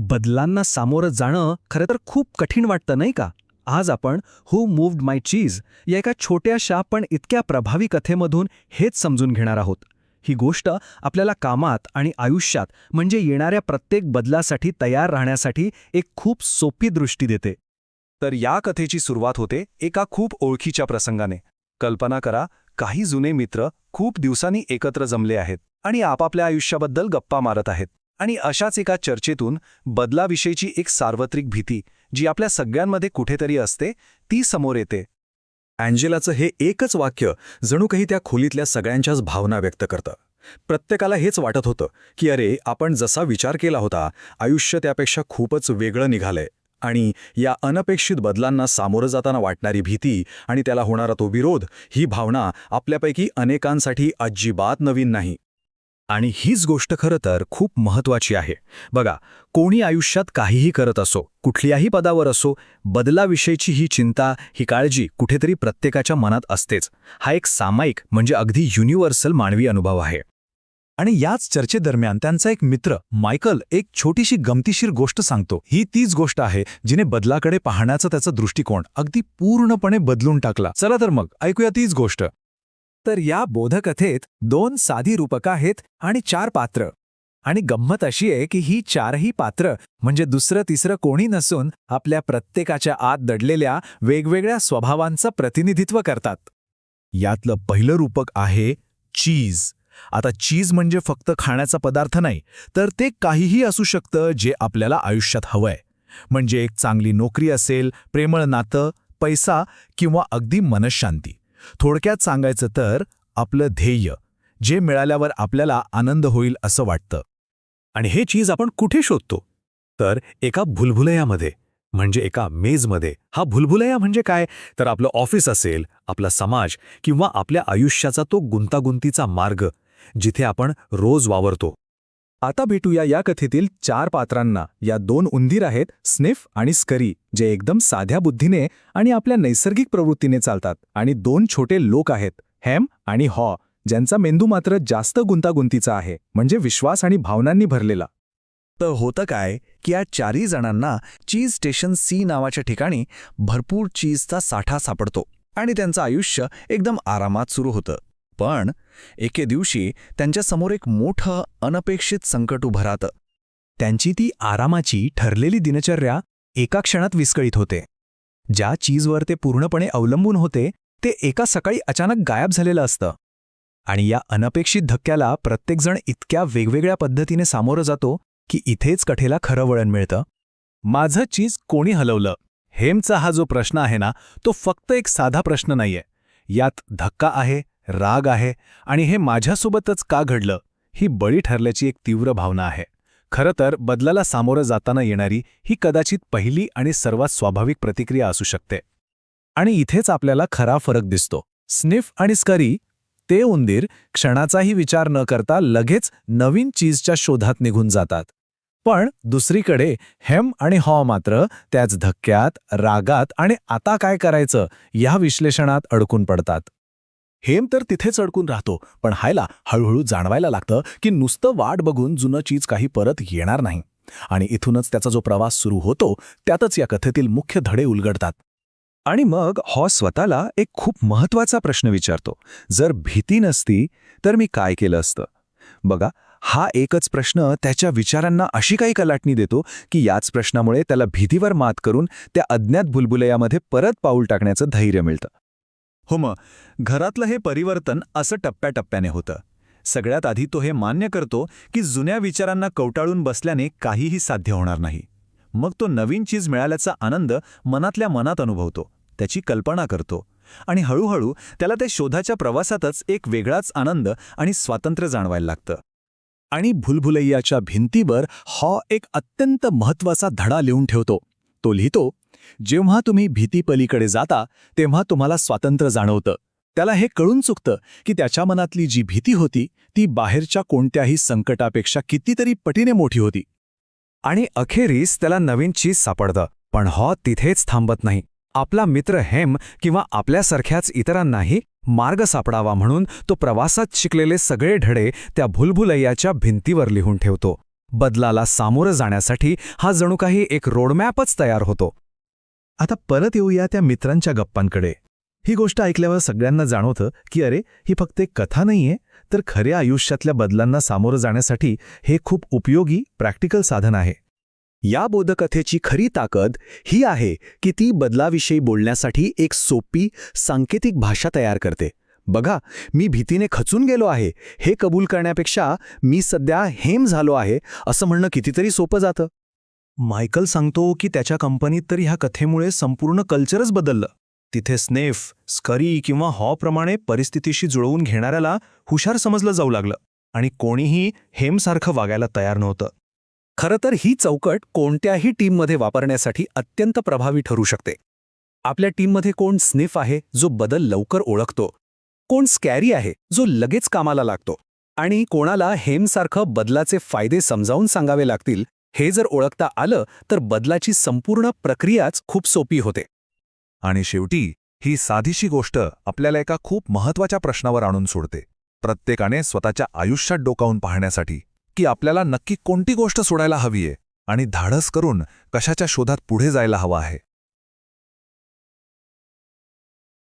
बदलांना सामोरं जाणं खरं तर खूप कठीण वाटतं नाही का? आज आपण हू मूव्ड माय चीज या एका छोट्याशा पण इतक्या प्रभावी कथेमधून हेच समजून घेणार आहोत. ही गोष्ट आपल्याला कामात आणि आयुष्यात म्हणजे येणाऱ्या प्रत्येक बदलासाठी तयार राहण्यासाठी एक खूप सोपी दृष्टी देते. तर या कथेची सुरुवात होते एका खूप ओळखीच्या प्रसंगाने. कल्पना करा काही जुने मित्र खूप दिवसांनी एकत्र जमले आहेत आणि आपापल्या आयुष्याबद्दल गप्पा मारत आहेत. आणि अशाच एका चर्चेतून बदलाविषयीची एक सार्वत्रिक भीती जी आपल्या सगळ्यांमध्ये कुठेतरी असते ती समोर येते. अँजेलाचं हे एकच वाक्य जणू काही त्या खोलीतल्या सगळ्यांच्याच भावना व्यक्त करतं. प्रत्येकाला हेच वाटत होतं की अरे आपण जसा विचार केला होता आयुष्य त्यापेक्षा खूपच वेगळं निघालंय आणि या अनपेक्षित बदलांना सामोरं जाताना वाटणारी भीती आणि त्याला होणारा तो विरोध ही भावना आपल्यापैकी अनेकांसाठी अजिबात नवीन नाही. आणि हीच गोष्ट खरं तर खूप महत्वाची आहे. बघा कोणी आयुष्यात काहीही करत असो कुठल्याही पदावर असो बदलाविषयीची ही चिंता ही काळजी कुठेतरी प्रत्येकाच्या मनात असतेच. हा एक सामायिक म्हणजे अगदी युनिव्हर्सल मानवी अनुभव आहे. आणि याच चर्चेदरम्यान त्यांचा एक मित्र मायकल एक छोटीशी गमतीशीर गोष्ट सांगतो. ही तीच गोष्ट आहे जिने बदलाकडे पाहण्याचा त्याचा दृष्टिकोन अगदी पूर्णपणे बदलून टाकला. चला तर मग ऐकूया तीच गोष्ट. तर या बोधकथेत दोन साधी रूपक आहेत आणि चार पात्र. आणि गंमत अशी आहे की ही चारही पात्र म्हणजे दुसरं तिसरं कोणी नसून आपल्या प्रत्येकाच्या आत दडलेल्या वेगवेगळ्या स्वभावांचं प्रतिनिधित्व करतात. यातलं पहिलं रूपक आहे चीज. आता चीज म्हणजे फक्त खाण्याचा पदार्थ नाही तर ते काहीही असू शकतं जे आपल्याला आयुष्यात हवंय. म्हणजे एक चांगली नोकरी असेल प्रेमळ नातं पैसा किंवा अगदी मनशांती. थोडक्यात सांगायचं तर आपलं ध्येय जे मिळाल्यावर आपल्याला आनंद होईल असं वाटतं. आणि हे चीज आपण कुठे शोधतो? तर एका भुलभुलयामध्ये म्हणजे एका मेजमध्ये. हा भुलभुलया म्हणजे काय? तर आपलं ऑफिस असेल आपला समाज किंवा आपल्या आयुष्याचा तो गुंतागुंतीचा मार्ग जिथे आपण रोज वावरतो. आता भेटूया या कथेतील चार पात्रांना. या दोन उंदीर आहेत स्निफ आणि स्करी जे एकदम साध्या बुद्धीने आणि आपल्या नैसर्गिक प्रवृत्तीने चालतात. आणि दोन छोटे लोक आहेत हॅम आणि हॉ ज्यांचा मेंदू मात्र जास्त गुंतागुंतीचा आहे म्हणजे विश्वास आणि भावनांनी भरलेला. तर होतं काय की या चारही जणांना चीज स्टेशन सी नावाच्या ठिकाणी भरपूर चीजचा साठा सापडतो. आणि त्यांचं आयुष्य एकदम आरामात सुरू होतं. पण एके दिवशी त्यांच्यासमोर एक मोठं अनपेक्षित संकट उभं राहतं. त्यांची ती आरामाची ठरलेली दिनचर्या एका क्षणात विस्कळीत होते. ज्या चीजवर ते पूर्णपणे अवलंबून होते ते एका सकाळी अचानक गायब झालेलं असतं. आणि या अनपेक्षित धक्क्याला प्रत्येकजण इतक्या वेगवेगळ्या पद्धतीने सामोरं जातो की इथेच कठेला खरं वळण मिळतं. माझं चीज कोणी हलवलं? हेमचा हा जो प्रश्न आहे ना तो फक्त एक साधा प्रश्न नाहीये. यात धक्का आहे राग आहे आणि हे माझ्यासोबतच का घडलं ही बळी ठरल्याची एक तीव्र भावना आहे. खरं तर बदलाला सामोरं जाताना येणारी ही कदाचित पहिली आणि सर्वात स्वाभाविक प्रतिक्रिया असू शकते. आणि इथेच आपल्याला खरा फरक दिसतो. स्निफ आणि स्करी ते उंदीर क्षणाचाही विचार न करता लगेच नवीन चीजच्या शोधात निघून जातात. पण दुसरीकडे हेम आणि हॉ मात्र त्याच धक्क्यात रागात आणि आता काय करायचं या विश्लेषणात अडकून पडतात. हेम तर तिथेच अडकून राहतो पण हायला हळूहळू जाणवायला लागतं की नुसतं वाट बघून जुनं चीज काही परत येणार नाही. आणि इथूनच त्याचा जो प्रवास सुरू होतो त्यातच या कथेतील मुख्य धडे उलगडतात. आणि मग हॉ स्वतःला एक खूप महत्त्वाचा प्रश्न विचारतो. जर भीती नसती तर मी काय केलं असतं? बघा हा एकच प्रश्न त्याच्या विचारांना अशी काही कलाटणी देतो की याच प्रश्नामुळे त्याला भीतीवर मात करून त्या अज्ञात बुलबुलयामध्ये परत पाऊल टाकण्याचं धैर्य मिळतं. हो मग घरातलं हे परिवर्तन असं टप्प्याटप्प्याने होतं. सगळ्यात आधी तो हे मान्य करतो की जुन्या विचारांना कवटाळून बसल्याने काहीही साध्य होणार नाही. मग तो नवीन चीज मिळाल्याचा आनंद मनातल्या मनात अनुभवतो त्याची कल्पना करतो आणि हळूहळू त्याला त्या शोधाच्या प्रवासातच एक वेगळाच आनंद आणि स्वातंत्र्य जाणवायला लागतं. आणि भुलभुलैयाच्या भिंतीवर हॉ एक अत्यंत महत्त्वाचा धडा लिहून ठेवतो. तो लिहितो जेव्हा तुम्ही भीतीपलीकडे जाता तेव्हा तुम्हाला स्वातंत्र्य जाणवतं. त्याला हे कळून चुकतं की त्याच्या मनातली जी भीती होती ती बाहेरच्या कोणत्याही संकटापेक्षा कितीतरी पटीने मोठी होती. आणि अखेरीस त्याला नवीन चीज सापडतं पण हॉ तिथेच थांबत नाही. आपला मित्र हेम किंवा आपल्यासारख्याच इतरांनाही मार्ग सापडावा म्हणून तो प्रवासात शिकलेले सगळे धडे त्या भुलभुलैयाच्या भिंतीवर लिहून ठेवतो. बदलाला सामोरं जाण्यासाठी हा जणू काही एक रोडमॅपच तयार होतो. आता परत येऊया त्या मित्रांच्या गप्पांकडे. ही गोष्ट ऐकल्यावर सगळ्यांना जाणवतं की अरे ही फक्त एक कथा नाहीये तर खऱ्या आयुष्यातल्या बदलांना सामोरं जाण्यासाठी हे खूप उपयोगी प्रॅक्टिकल साधन आहे. या बोधकथेची खरी ताकद ही आहे की ती बदलाविषयी बोलण्यासाठी एक सोपी सांकेतिक भाषा तयार करते. बघा मी भीतीने खचून गेलो आहे हे कबूल करण्यापेक्षा मी सध्या हेम झालो आहे असं म्हणणं कितीतरी सोपं जातं. मायकल सांगतो की त्याच्या कंपनीत तर ह्या कथेमुळे संपूर्ण कल्चरच बदललं. तिथे स्नेफ स्करी किंवा हॉप्रमाणे परिस्थितीशी जुळवून घेणाऱ्याला हुशार समजलं जाऊ लागलं आणि कोणीही हेमसारखं वागायला तयार नव्हतं. खरं तर ही चौकट कोणत्याही टीममध्ये वापरण्यासाठी अत्यंत प्रभावी ठरू शकते. आपल्या टीममध्ये कोण स्निफ आहे जो बदल लवकर ओळखतो? कोण स्कॅरी आहे जो लगेच कामाला लागतो? आणि कोणाला हेमसारखं बदलाचे फायदे समजावून सांगावे लागतील हे जर ओळखता आलं तर बदलाची संपूर्ण प्रक्रियाच खूप सोपी होते. आणि शेवटी ही साधीशी गोष्ट आपल्याला एका खूप महत्त्वाच्या प्रश्नावर आणून सोडते. प्रत्येकाने स्वतःच्या आयुष्यात डोकावून पाहण्यासाठी की आपल्याला नक्की कोणती गोष्ट सोडायला हवीये आणि धाडस करून कशाच्या शोधात पुढे जायला हवं आहे.